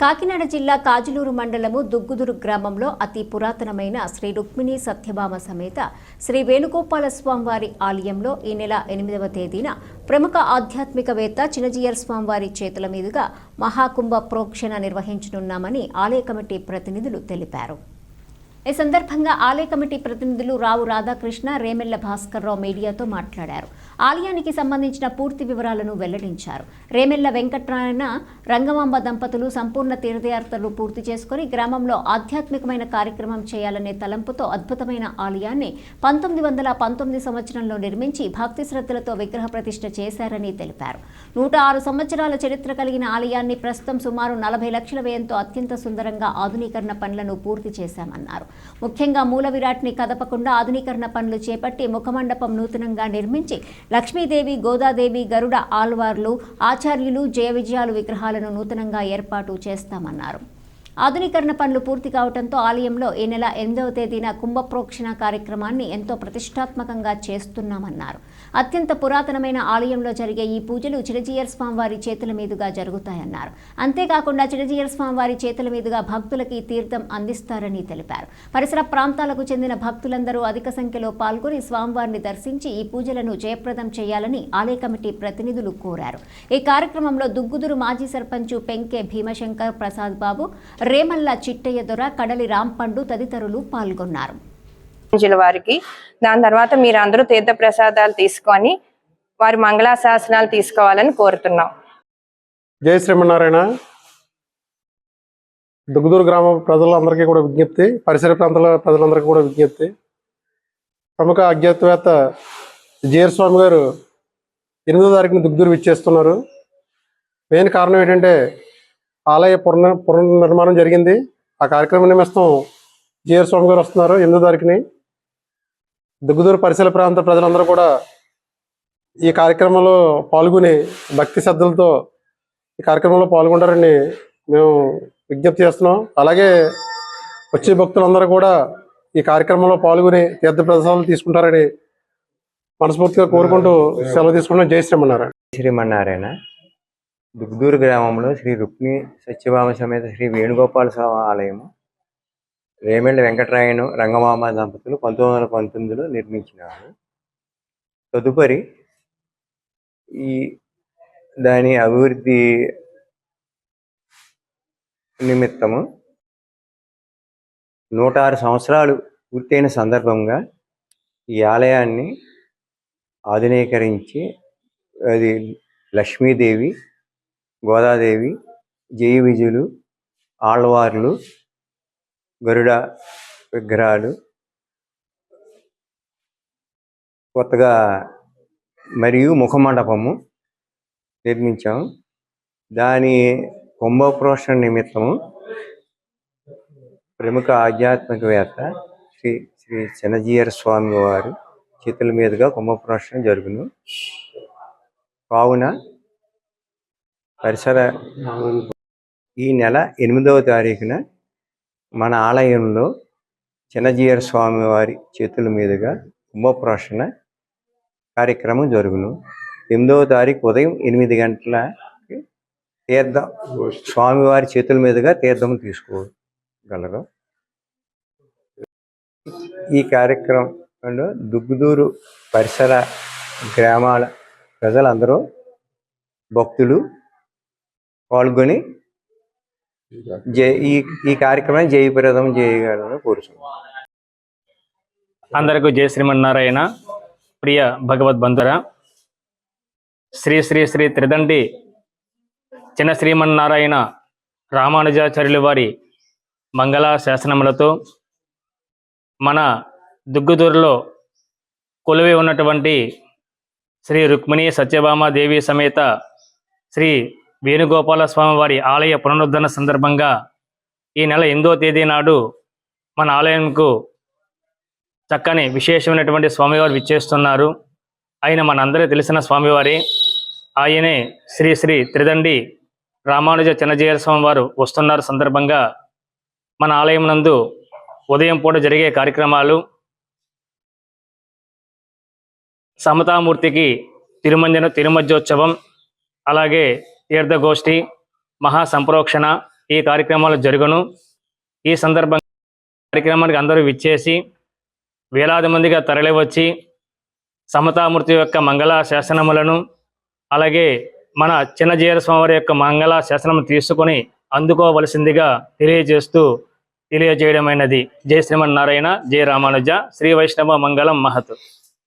కాకినాడ జిల్లా కాజులూరు మండలము దుగ్గుదురు గ్రామంలో అతి పురాతనమైన శ్రీ రుక్మిణి సత్యభామ సమేత శ్రీ వేణుగోపాల స్వామివారి ఆలయంలో ఈ నెల ఎనిమిదవ తేదీన ప్రముఖ ఆధ్యాత్మికవేత్త చినజీయర్ స్వామివారి చేతుల మీదుగా మహాకుంభ ప్రోక్షణ నిర్వహించనున్నామని ఆలయ కమిటీ ప్రతినిధులు తెలిపారు. ఈ సందర్భంగా ఆలయ కమిటీ ప్రతినిధులు రావు రాధాకృష్ణ రేమెల్ల భాస్కర్రావు మీడియాతో మాట్లాడారు. ఆలయానికి సంబంధించిన పూర్తి వివరాలను వెల్లడించారు. రేమెల్ల వెంకటనారాయణ రంగమాంబ దంపతులు సంపూర్ణ తీర్థయాత్రలు పూర్తి చేసుకుని గ్రామంలో ఆధ్యాత్మికమైన కార్యక్రమం చేయాలనే తలంపుతో అద్భుతమైన ఆలయాన్ని పంతొమ్మిది వందల పంతొమ్మిది సంవత్సరంలో నిర్మించి భక్తి శ్రద్ధలతో విగ్రహ ప్రతిష్ఠ చేశారని తెలిపారు. నూట ఆరు సంవత్సరాల చరిత్ర కలిగిన ఆలయాన్ని ప్రస్తుతం సుమారు నలభై లక్షల వ్యయంతో అత్యంత సుందరంగా ఆధునీకరణ పనులను పూర్తి చేశామన్నారు. ముఖ్యంగా మూల విరాట్ని కదపకుండా ఆధునీకరణ పనులు చేపట్టి ముఖమండపం నూతనంగా నిర్మించి లక్ష్మీదేవి గోదాదేవి గరుడ ఆల్వార్లు ఆచార్యులు జయ విజయాలు విగ్రహాలను నూతనంగా ఏర్పాటు చేస్తామన్నారు. ఆధునీకరణ పనులు పూర్తి కావడంతో ఆలయంలో ఈ నెల ఎనిమిదవ తేదీన కుంభప్రోక్షణ కార్యక్రమాన్ని ఎంతో ప్రతిష్టాత్మకంగా చేస్తున్నామన్నారు. అత్యంత పురాతనమైన ఆలయంలో జరిగే ఈ పూజలు చిరజీయర్ స్వామివారి చేతుల మీదుగా జరుగుతాయన్నారు. అంతేకాకుండా చిరజీయర్ స్వామివారి చేతుల మీదుగా భక్తులకి తీర్థం అందిస్తారని తెలిపారు. పరిసర ప్రాంతాలకు చెందిన భక్తులందరూ అధిక సంఖ్యలో పాల్గొని స్వామివారిని దర్శించి ఈ పూజలను జయప్రదం చేయాలని ఆలయ కమిటీ ప్రతినిధులు కోరారు. ఈ కార్యక్రమంలో దుగ్గుదురు మాజీ సర్పంచ్ పెంకే భీమశంకర్ ప్రసాద్ బాబు రేమల్ల చిట్టయ్య దొర కడలి రాంపండు తదితరులు పాల్గొన్నారు. వారికి. దాని తర్వాత మీరు అందరూ తీర్థ ప్రసాదాలు తీసుకొని వారి మంగళాశాసనాలు తీసుకోవాలని కోరుతున్నాం. జై శ్రీమన్నారాయణ. దుగ్గుదూరు గ్రామ ప్రజలందరికీ కూడా విజ్ఞప్తి పరిసర ప్రాంతాల ప్రజలందరికీ కూడా విజ్ఞప్తి. ప్రముఖ అజ్ఞాతవేత్త జిఆర్ స్వామి గారు ఎనిమిదో తారీఖున దుగ్గుదూరు విచ్చేస్తున్నారు. మెయిన్ కారణం ఏంటంటే ఆలయ పునర్ పునర్నిర్మాణం జరిగింది. ఆ కార్యక్రమం నిమిత్తం జిఆర్ స్వామి గారు వస్తున్నారు. ఎనిమిదో తారీఖుని దుగ్గుదూరు పరిసర ప్రాంత ప్రజలందరూ కూడా ఈ కార్యక్రమంలో పాల్గొని భక్తి శ్రద్ధలతో ఈ కార్యక్రమంలో పాల్గొంటారని మేము విజ్ఞప్తి చేస్తున్నాం. అలాగే వచ్చే భక్తులందరూ కూడా ఈ కార్యక్రమంలో పాల్గొని తీర్థ ప్రదర్శనలు తీసుకుంటారని మనస్ఫూర్తిగా కోరుకుంటూ సెలవు తీసుకుంటాం జై శ్రీమన్నారాయణ. శ్రీమన్నారాయణ. దుగ్దూరు గ్రామంలో శ్రీ రుక్మి సత్యభామ సమేత శ్రీ వేణుగోపాల స్వామి ఆలయము రేమెళ్ళ వెంకటరాయను రంగమామ దంపతులు పంతొమ్మిది వందల పంతొమ్మిదిలో నిర్మించినారు. తదుపరి ఈ దాని అభివృద్ధి నిమిత్తము నూట ఆరు సంవత్సరాలు పూర్తయిన సందర్భంగా ఈ ఆలయాన్ని ఆధునీకరించి అది లక్ష్మీదేవి గోదాదేవి జయ విజులు ఆళ్వార్లు గరుడ విగ్రహాలు. కొత్తగా మరియు ముఖమండపము నిర్మించాము దాని కుంభప్రోషణ నిమిత్తము ప్రముఖ ఆధ్యాత్మికవేత్త శ్రీ శ్రీ చిన్నజీయర్ స్వామి వారు చేతుల మీదుగా కుంభప్రోషణ జరుగును. కావున పరిసర ఈ నెల ఎనిమిదవ తారీఖున మన ఆలయంలో చిన్నజీయర్ స్వామివారి చేతుల మీదుగా కుంభప్రోషణ కార్యక్రమం జరుగును. ఎనిమిదవ తారీఖు ఉదయం ఎనిమిది గంటల తీర్థం స్వామివారి చేతుల మీదుగా తీర్థం తీసుకోగలరు. ఈ కార్యక్రమంలో దుగ్గుదూరు పరిసర గ్రామాల ప్రజలందరూ భక్తులు పాల్గొని జై ఈ ఈ కార్యక్రమాన్ని జయప్రదం చేయగలని కోరుచున్నాను అందరికీ జయ శ్రీమన్నారాయణ. ప్రియ భగవద్ బంధుర శ్రీ శ్రీ శ్రీ త్రిదండి చిన్న శ్రీమన్నారాయణ రామానుజాచార్యుల వారి మంగళ శాసనములతో మన దుగ్గుదూరులో కొలువై ఉన్నటువంటి శ్రీ రుక్మిణి సత్యభామ దేవి సమేత శ్రీ వేణుగోపాల స్వామి వారి ఆలయ పునరుద్ధరణ సందర్భంగా ఈ నెల ఎనిమిదో తేదీ నాడు మన ఆలయంకు చక్కని విశేషమైనటువంటి స్వామివారు విచ్చేస్తున్నారు. ఆయన మనందరికీ తెలిసిన స్వామివారి. ఆయనే శ్రీ శ్రీ త్రిదండి రామానుజ చిన్నజీయర స్వామి వారు వస్తున్నారు సందర్భంగా. మన ఆలయం నందు ఉదయం పూట జరిగే కార్యక్రమాలు. సమతామూర్తికి తిరుమంజన తిరుమధ్యోత్సవం అలాగే తీర్థగోష్ఠి మహా సంప్రోక్షణ ఈ కార్యక్రమాలు జరుగును. ఈ సందర్భంగా కార్యక్రమానికి అందరూ విచ్చేసి వేలాది మందిగా తరలివచ్చి సమతామూర్తి యొక్క మంగళ శాసనములను అలాగే మన చిన్నజీర స్వామి యొక్క మంగళ శాసనం తీసుకొని అందుకోవలసిందిగా తెలియజేస్తూ తెలియజేయడమైనది. జయ శ్రీమన్నారాయణ జై రామానుజ శ్రీ వైష్ణవ మంగళం మహత్.